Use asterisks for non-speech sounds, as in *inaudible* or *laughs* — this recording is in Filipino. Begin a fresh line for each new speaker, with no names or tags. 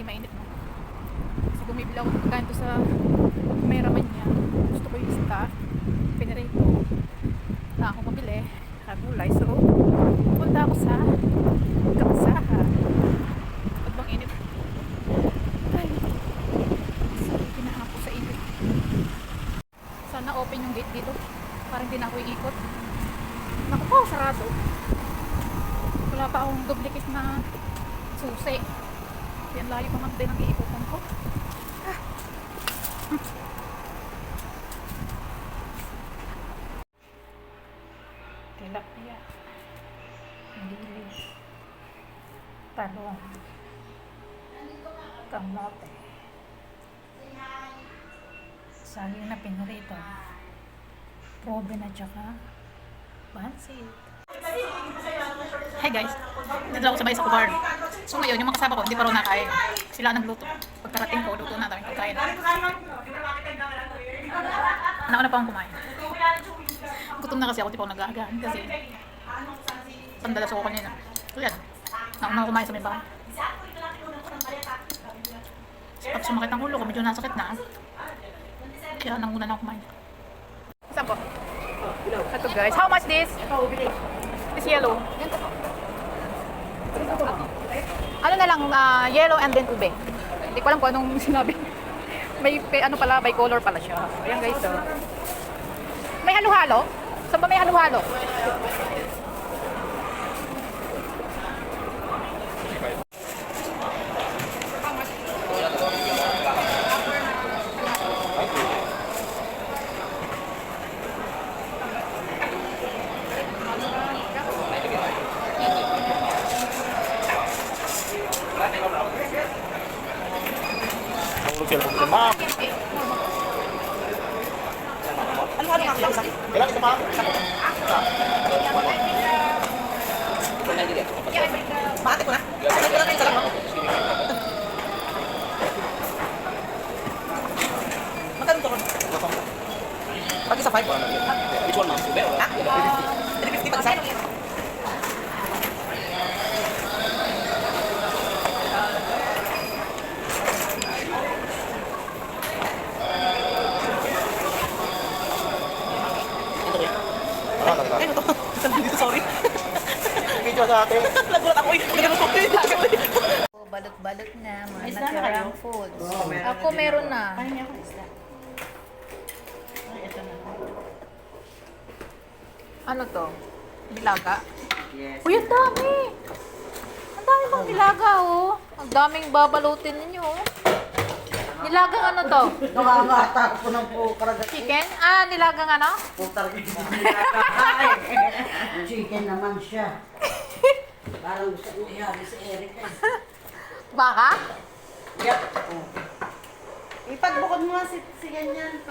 hindi mainit mo. Kasi bumibili ako ng pagkain to sa Meraman niya. Gusto ko yung staff. Pinarito. Na ako mabili. Kagulay. So, punta ako sa Kapsaha. Ba't bang init? Ay. Sorry, pinahapo sa init. Sana open yung gate dito. Parang hindi na ako iikot. Naku po, sarado. Wala pa akong duplicate na susi. Yan layo pa man din ang iikutan ko. Ah. Tilapia. Dilis. Talong. Kamote. Saging na pinurito. Probe na tsaka pansit. Hi guys, dito ako sa bahay sa Kubar. So ngayon, yung mga kasama ko, hindi pa rin nakain. Sila nagluto. Pagkarating ko, luto na daming pagkain. Nauna pa akong kumain. Gutom na kasi ako, di pa ako nag-aagaan. Kasi, pandalas ako kanina. So yan, nauna kumain sa may bahay. Pag sumakit ang ulo ko, medyo nasakit na. Kaya nanguna na ako kumain. Saan po? Ito guys. How much this? This yellow. Ano na lang, ah, yellow and then ube. Hindi ko alam kung anong *laughs* sinabi. May ano pala, by color pala siya. Ayan guys, oh. May halo-halo? Saan ba may halo-halo?
அவங்களுக்கு இருக்குமா Pakai sampai.
Which one.
Jadi 50 pakai.
Ito. Ah, talaga.
Ano to? Saan dito? Sorry.
Video sa atin.
Nagulat ako eh. Magkano to?
Balot-balot na, mga
Isda na kayo?
foods.
Oo, meron
Ako meron na.
niya ako isda. Ay, ito na.
Ano to? Nilaga?
Yes.
Uy, ang dami! Ang dami pang nilaga, oh. Ang daming babalutin ninyo, oh. Nilagang ano to?
Nakangata ko ng po karagat.
Chicken? Ah, nilagang ano?
Putar *laughs*
Chicken naman siya. Parang gusto ko ihari si Eric eh.
Baka?
Yep. Ipagbukod mo nga si, si ganyan.